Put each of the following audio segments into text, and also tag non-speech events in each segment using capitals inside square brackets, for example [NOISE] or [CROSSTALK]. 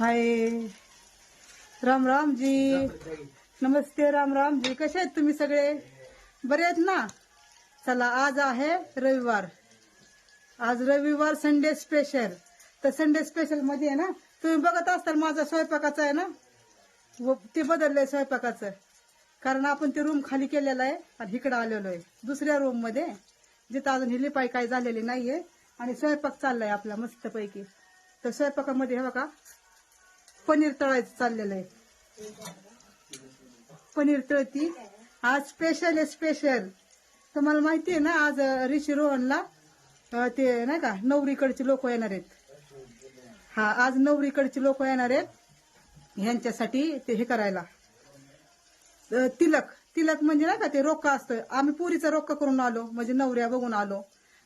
हाय. राम राम जी नमस्ते राम राम जी कसे आहेत तुम्ही सगळे? बरे आहेत ना? चला आज आहे रविवार. आज रविवार संडे स्पेशल तर संडे स्पेशलमध्ये आहे ना तुम्ही बघत असताल माझा स्वयंपाकाचा आहे ना? व ते बदललंय स्वयंपाकाचं. कारण आपण ते रूम खाली केलेला आहे आणि इकडं आलेलो आहे. दुसऱ्या रूममध्ये. जिथं अजून ही लिपाई काय झालेली नाहीये. आणि स्वयंपाक चाललाय आपला मस्तपैकी. तर स्वयंपाकामध्ये हे बघा पनीर तळायचं चाललेलं आहे. पनीर तळती. आज स्पेशल आहे स्पेशल तुम्हाला माहिती आहे ना आज ऋषी रोहनला ते नाही का नवरीकडचे लोक येणार आहेत. हा आज नवरीकडचे लोक येणार आहेत. ह्यांच्यासाठी ते हे करायला. तिलक. तिलक म्हणजे नाही का ते रोका असतं आम्ही पुरीचा रोका करून आलो म्हणजे नवऱ्या बघून आलो.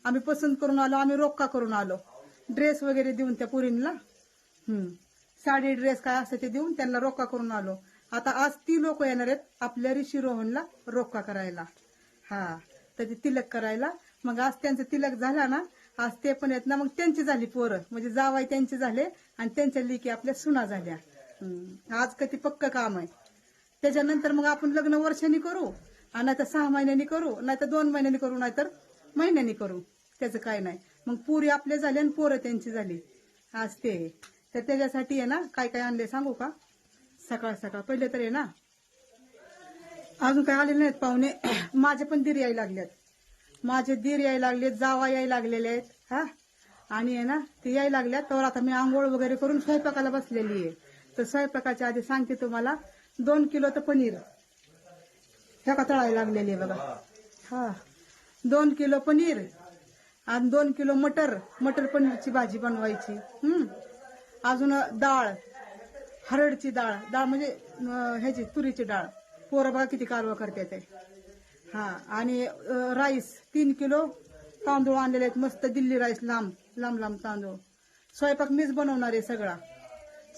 आम्ही पसंत करून आलो आम्ही रोका करून आलो. ड्रेस वगैरे देऊन त्या पुरींना. हम्म. साडी ड्रेस काय असतं ते देऊन त्यांना रोका करून आलो. आता आज ती लोक येणार आहेत आपल्या ऋषी रोहनला रोका करायला. हा तर ते तिलक करायला. मग आज त्यांचं तिलक झाला ना आज ते पण आहेत ना मग त्यांची झाली पोरं. म्हणजे जावाई त्यांचे झाले आणि त्यांच्या लिकी आपल्या सुना झाल्या. आज कधी पक्क काम आहे. त्याच्यानंतर मग आपण लग्न वर्षांनी करू आणि नाही तर सहा महिन्यांनी करू नाही तर दोन महिन्यांनी करू नाही तर महिन्यांनी करू. त्याचं काय नाही. मग पुरी आपल्या झाली आणि पोरं त्यांची झाली. आज ते. तर त्याच्यासाठी आहे ना काय काय आणले सांगू का? सकाळ सकाळ. पहिले तर आहे ना अजून काय आलेले नाहीत पाहुणे. [CLEARS THROAT] माझे पण दीर यायला लागलेत. माझे दीर यायला लागले जावा यायला लागलेले आहेत हा? आणि आहे ना ते यायला लागल्यात. तर आता मी आंघोळ वगैरे करून स्वयंपाकाला बसलेली आहे. तर स्वयंपाकाच्या आधी सांगते तुम्हाला दोन किलो तर पनीर. ह्या का तळायला लागलेली आहे बघा. हा. दोन किलो पनीर आणि दोन किलो मटर. मटर पनीरची भाजी बनवायची. हम्म. अजून डाळ हरडची डाळ डाळ म्हणजे ह्याची तुरीची डाळ. पोरं बघा किती कारवा करते ते. हा आणि राईस तीन किलो तांदूळ आणलेले आहेत. मस्त दिल्ली राईस लांब लांब लांब तांदूळ. स्वयंपाक मीच बनवणार आहे सगळा.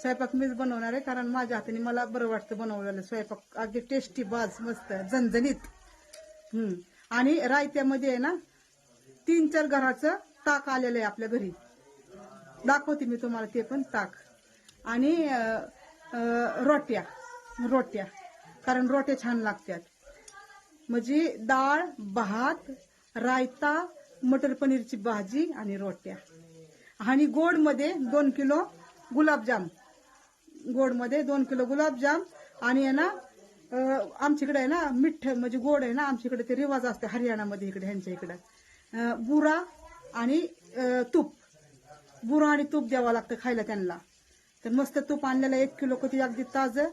स्वयंपाक मीच बनवणार आहे कारण माझ्या हाताने मला बरं वाटतं बनवलेलं स्वयंपाक. अगदी टेस्टी बाज मस्त झणझणीत. हम्म. आणि रायत्यामध्ये आहे ना तीन चार घराचं ताक आलेलं आहे आपल्या घरी. दाखवते मी तुम्हाला ते पण ताक. आणि रोट्या रोट्या. कारण रोट्या छान लागतात. म्हणजे डाळ भात रायता मटर पनीरची भाजी आणि रोट्या. आणि गोडमध्ये दोन किलो गुलाबजाम. गोडमध्ये दोन किलो गुलाबजाम आणि आहे ना आमच्याकडे आहे ना मिठ म्हणजे गोड आहे ना आमच्याकडे ते रिवाज असते हरियाणामध्ये इकडे ह्यांच्या इकडं. बुरा आणि तूप. बुरं आणि तूप द्यावं लागतं खायला त्यांना. तर मस्त तूप आणलेलं एक किलो कधी अगदी ताजं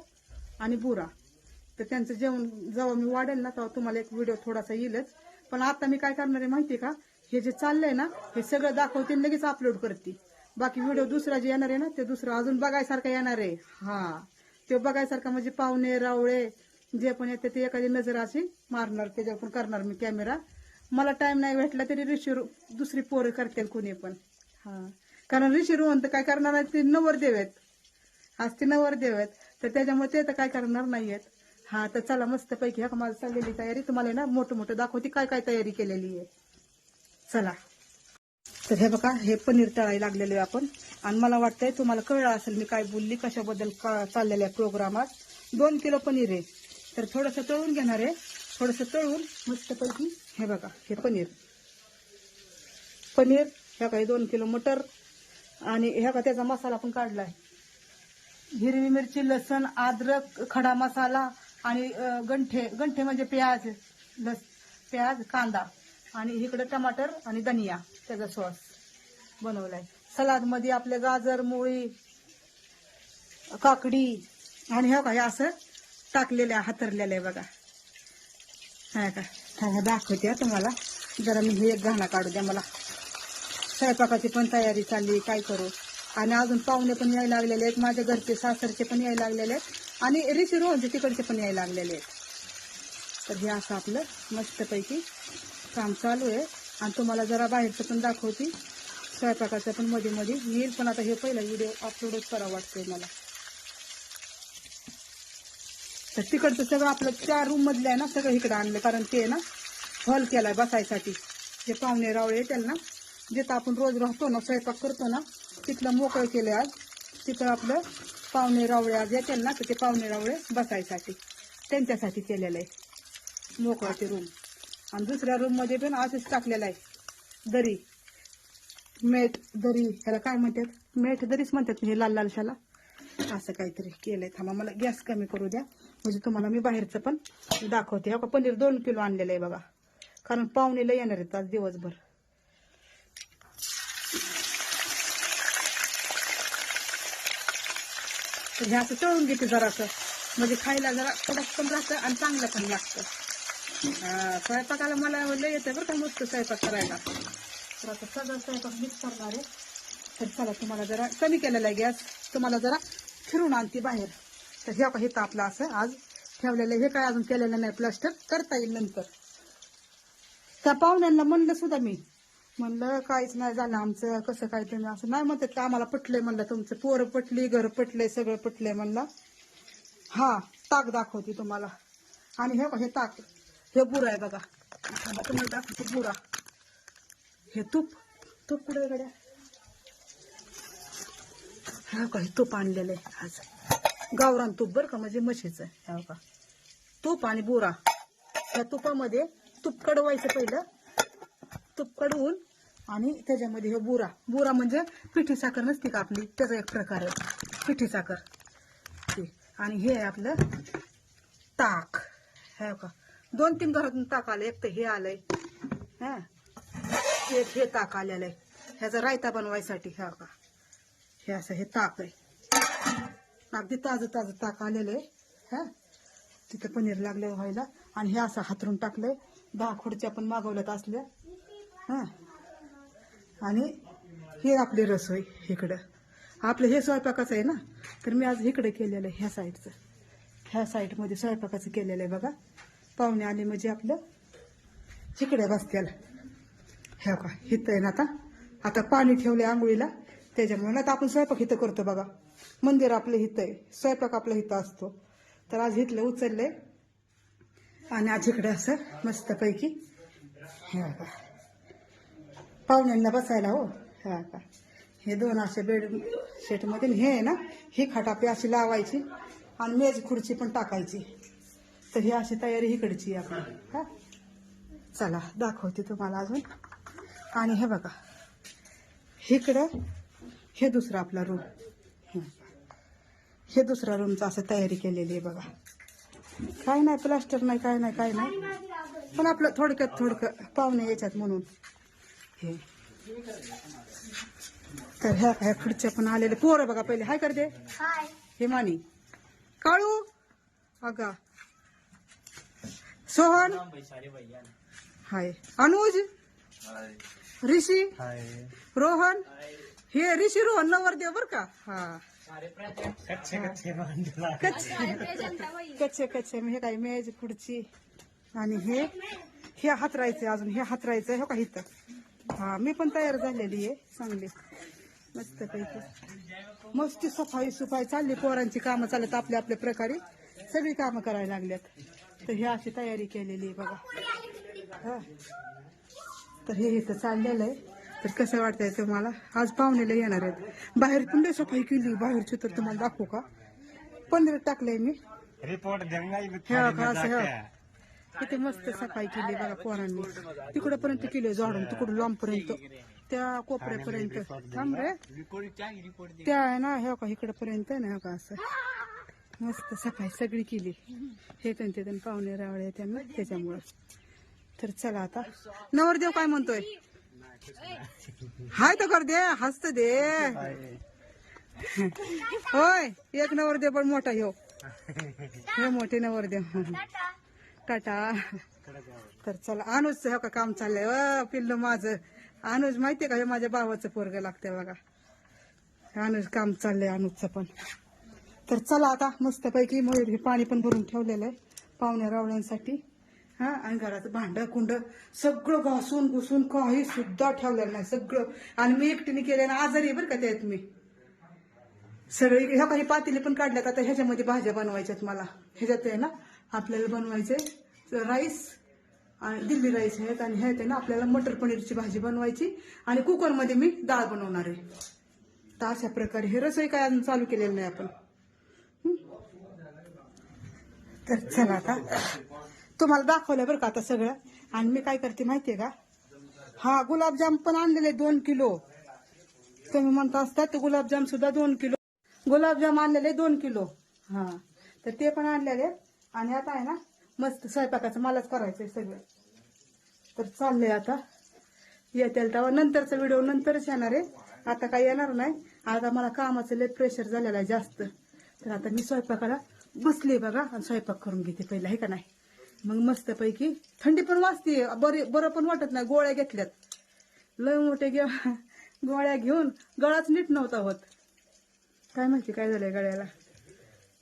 आणि बुरा. तर त्यांचं जेवण जेव्हा मी वाढेल ना तेव्हा तुम्हाला एक व्हिडिओ थोडासा येईलच. पण आता मी काय करणार आहे माहिती का? हे जे चाललंय ना हे सगळं दाखवते लगेच अपलोड करते. बाकी व्हिडिओ दुसरा जे येणार आहे ना ते दुसरं अजून बघायसारखा येणार आहे. हा. ते बघायसारखं म्हणजे पाहुणे रावळे जे पण येते ते एखादी नजर अशी मारणार त्याच्यावर पण करणार मी कॅमेरा मला टाइम नाही भेटला तरी ऋषी दुसरी पोरं करतील कोणी पण. हा. कारण ऋषी तर काय करणार आहे ते नवरदेव आहेत. आज ते नवरदेव आहेत. तर त्याच्यामुळे ते तर काय करणार नाहीयेत. हा तर चला मस्त पैकी हा माझं चाललेली तयारी. तुम्हाला ना मोठं मोठं दाखवते काय काय तयारी केलेली आहे. चला. तर हे बघा हे पनीर तळायला लागलेलो आहे आपण. आणि मला वाटतंय तुम्हाला कळलं असेल मी काय बोलली कशाबद्दल का चाललेल्या प्रोग्रामात. दोन किलो पनीर आहे. तर थोडंसं तळून घेणार आहे. थोडंसं तळून मस्तपैकी हे बघा हे पनीर. पनीर ह्या काही दोन किलो मटर. आणि ह्या का त्याचा मसाला पण काढला आहे हिरवी मिरची लसण अद्रक खडा मसाला आणि गंठे गंठे म्हणजे प्याज लस प्याज कांदा आणि इकडे टमाटर आणि धनिया त्याचा सॉस बनवलाय. सलादमध्ये आपले गाजर मुळी काकडी आणि हे काय असं टाकलेलं आहे हातरलेलं आहे बघा. हा का? दाखवते तुम्हाला. जरा मी हे एक घाणा काढू द्या मला. स्वयंपाकाची पण तयारी चालली काय करू? आणि अजून पाहुणे पण यायला लागलेले आहेत माझ्या घरचे सासरचे पण यायला लागलेले आहेत आणि ऋषी रोहनचे तिकडचे पण यायला लागलेले आहेत. तर हे असं आपलं मस्तपैकी काम चालू आहे. आणि तुम्हाला जरा बाहेरचं पण दाखवते. स्वयंपाकाचं पण मध्ये मध्ये येईल पण आता हे पहिला व्हिडिओ अपलोडच करावं वाटतोय मला. तर तिकडचं सगळं आपलं त्या रूम मधलं आहे ना सगळं इकडं आणलं. कारण ते ना हॉल केलाय बसायसाठी. जे पाहुणे रावळे येतील ना जिथं आपण रोज राहतो ना स्वयंपाक करतो ना तिथलं मोकळं केलं आज. तिथं आपलं पाहुणे रावळे आज येतील ना तर ते पाहुणे रावळे बसायसाठी त्यांच्यासाठी केलेलं आहे. मोकळा ते रूम आणि दुसऱ्या रूममध्ये पण असंच टाकलेलं आहे. दरी. मेट दरी ह्याला काय म्हणतात? मेट दरीच म्हणतात हे लाल लालशाला. असं काहीतरी केलंय. थांबा मला गॅस कमी करू द्या. म्हणजे तुम्हाला मी बाहेरचं पण दाखवते. हो का पनीर दोन किलो आणलेलं आहे बघा. कारण पाहुणेला येणार आहेत आज दिवसभर. तर हे असं तळून घेते जरासं. म्हणजे खायला जरा कडक पण राहतं आणि चांगलं पण लागतं स्वयंपाकाला मला लय येतं बरं का मस्त स्वयंपाक करायला. तर आता सगळं स्वयंपाक मिक्स करणार आहे. तर चला तुम्हाला जरा कमी केलेला आहे गॅस. तुम्हाला जरा फिरून आणते बाहेर. तर हे हे तर आपलं असं आज. ठेवलेलं आहे. हे काय अजून केलेलं नाही. प्लास्टर करता येईल नंतर. त्या पाहुण्यांना म्हणलं सुद्धा मी म्हणलं काहीच नाही झालं आमचं कसं काय तुम्ही असं नाही म्हणतात का आम्हाला पटलंय म्हणलं तुमचं. पोरं पटली घर पटलंय सगळं पटलंय म्हणलं. हा ताक दाखवते तुम्हाला. आणि हे हे ताक. हे बुरा आहे बघा. तुम्हाला दाखवते बुरा. हे तूप. तूप कुठे गड्या? हे का हे तूप आणलेलं आहे आज. गावरान तूप बरं का म्हणजे म्हशीचं हे का तूप आणि बुरा. या तुपामध्ये तूप कडवायचं पहिलं. तूप कडवून आणि त्याच्यामध्ये हे बुरा. बुरा म्हणजे पिठी साखर नसते का आपली? त्याचा एक प्रकार आहे. पिठी साखर. आणि हे आहे आपलं ताक. हे का दोन तीन घरातून ताक आलं एक तर हे आलंय. हा. एक हे ताक आलेलं आहे. ह्याचा रायता बनवायसाठी ह्या का हे असं हे ताक आहे. अगदी ताजं ताजं ताक आलेलं आहे. हा. तिथं पनीर लागलं व्हायला. आणि हे असं हातरून टाकलंय. दहा खुर्च्या पण मागवल्यात असल्या. हां. आणि हे आपली रसोई इकडं. आपलं हे स्वयंपाकाचं आहे ना? तर मी आज इकडे केलेलं आहे ह्या साईडचं. ह्या साईडमध्ये स्वयंपाकाचं केलेलं आहे बघा. पाहुणे आले म्हणजे आपलं इकडे बसत्याला हे का हिथं आहे ना आता. आता पाणी ठेवलंय आंघोळीला. त्याच्यामुळे ना तर आपण स्वयंपाक इथं करतो बघा. मंदिर आपलं हिथं आहे. स्वयंपाक आपलं हिथं असतो. तर आज हिथलं उचललंय. आणि आज इकडे असं मस्तपैकी. ह्या का पाहुण्यांना बसायला हो. हा का? हे दोन असे बेड शेटमध्ये हे आहे ना ही खटापी अशी लावायची आणि मेज खुर्ची पण टाकायची. तर ही अशी तयारी इकडची आहे हा? चला दाखवते तुम्हाला अजून. आणि हे बघा इकडं हे दुसरा आपला रूम हे. दुसरा रूमचं असं तयारी केलेली आहे बघा. काय नाही प्लास्टर नाही काय नाही काय नाही. पण आपलं थोडक्यात थोडकं पाहुणे याच्यात म्हणून. तर ह्या ह्या खुर्च्या पण आलेले पोरं बघा पहिले. हाय करते हे मानी काळू. अगा. सोहन. हाय. अनुज. ऋषी. रोहन. हे ऋषी रोहन नवर देव बर का? हा. कच्चे कच्चे कच्चे. हे काय मेज खुर्ची. आणि हे. हे हातरायचे अजून. हे हातरायचं हे का इथं? हा मी पण तयार झालेली आहे चांगली. मस्त पैकी मस्ती सफाई सुफाई चालली पोरांची कामं चालत आपल्या आपल्या प्रकारे. सगळी कामं करायला लागल्यात. तर हे अशी तयारी केलेली आहे बघा. हा. तर हे इथं चाललेलं आहे. तर कसं वाटतंय तुम्हाला? आज पाहुणेला येणार आहेत. बाहेर पण सफाई केली. बाहेरची तर तुम्हाला दाखवू का? पंधरा टाकलंय मी. रिपोर्ट किती मस्त सफाई केली बघा पोरांनी. तिकडे पर्यंत केली झाडून तिकडून लांब पर्यंत त्या कोपऱ्यापर्यंत. थांब रे. त्या आहे ना हे का इकडे पर्यंत आहे ना का असं. मस्त सफाई सगळी केली. हे त्यांचे त्यांनी पाहुणे रावळे त्यांना त्याच्यामुळं. तर चला आता. नवरदेव काय म्हणतोय? हाय तर कर दे हसत दे. होय एक नवरदेव पण मोठा ह्यो हो. हे मोठे नवरदेव. टाटा तर चला अनुज हो का काम चाललंय. अ पिल्लू माझं. अनुज माहितीये का हे माझ्या भावाचं पोरग लागतंय बघा. अनुज काम चाललंय अनुजचं पण. तर चला आता मस्तपैकी मयूर हे पाणी पण भरून ठेवलेलं आहे पाहुण्या रावळ्यांसाठी. हा आणि घराचं भांड कुंड सगळं घासून घुसून काही सुद्धा ठेवलेलं नाही. सगळं. आणि मी एकटीने केले ना आजारी आहे बरं का त्यात मी. सगळी ह्या काही पातेले पण काढल्यात आता ह्याच्यामध्ये भाज्या बनवायच्यात मला. ह्याच्यात आहे ना? आपल्याला बनवायचे. राईस आणि दिल्ली राईस आहेत आणि ह्या आहेत ना आपल्याला मटर पनीरची भाजी बनवायची आणि कुकरमध्ये मी डाळ बनवणार आहे. तर अशा प्रकारे हे रसोई काय अजून चालू केलेलं नाही आपण. तर चला आता. तुम्हाला दाखवलं बरं का आता सगळं. आणि मी काय करते माहितीये का? हा गुलाबजाम पण आणलेले दोन किलो. तुम्ही म्हणता असतात तर गुलाबजाम सुद्धा दोन किलो. गुलाबजाम आणलेले दोन किलो. हा. तर ते पण आणलेले आणि आता आहे ना मस्त स्वयंपाकाचं मलाच करायचंय सगळं. तर चाललंय आता. येतील तेव्हा नंतरचा व्हिडिओ नंतरच येणार आहे. आता काय येणार नाही. आता मला कामाचं लय प्रेशर झालेलं आहे जास्त. तर आता मी स्वयंपाकाला बसले बघा आणि स्वयंपाक करून घेते पहिला हे का नाही? मग मस्तपैकी थंडी पण वाजते बरे बरं पण वाटत नाही गोळ्या घेतल्यात. लय मोठे घे गोळ्या घेऊन गळाच नीट नव्हता होत. काय माहिती काय झालंय गळ्याला.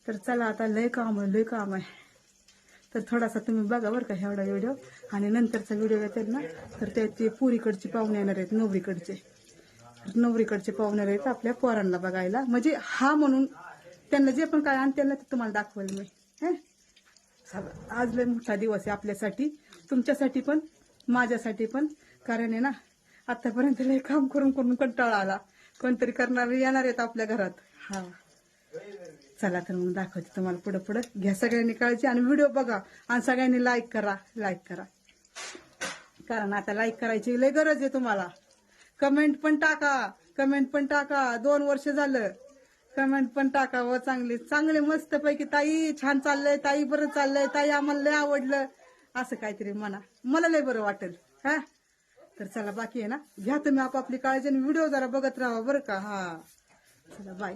तर चला आता लय काम आहे लय काम आहे. तर थोडासा तुम्ही बघा बरं का एवढा व्हिडिओ आणि नंतरचा व्हिडिओ येतात ना तर ते ते पुरीकडचे पाहुणे येणार आहेत नवरीकडचे. नवरीकडचे पाहुणे आहेत आपल्या पोरांना बघायला. म्हणजे हा म्हणून त्यांना जे पण काय आणि त्यांना ते तुम्हाला दाखवेल मी. हे? आज लय मोठा दिवस आहे आपल्यासाठी. तुमच्यासाठी पण माझ्यासाठी पण. कारण आहे ना आतापर्यंत लय काम करून करून कंटाळा आला. कोणतरी करणारे येणार आहेत आपल्या घरात. हा. चला तर मग दाखवते तुम्हाला पुढं पुढं. घ्या सगळ्यांनी काळजी आणि व्हिडिओ बघा. आणि सगळ्यांनी लाईक करा लाईक करा. कारण आता लाईक करायची लय गरज आहे तुम्हाला. कमेंट पण टाका कमेंट पण टाका. दोन वर्ष झालं. कमेंट पण टाका व चांगले. चांगले मस्त पैकी ताई छान चाललंय ताई बरं चाललंय ताई आम्हाला लय आवडलं. असं काहीतरी म्हणा. मला लय बरं वाटेल हा? तर चला बाकी आहे ना? घ्या तुम्ही आपापली काळजी आणि व्हिडिओ जरा बघत राहा बरं का? हा. चला बाय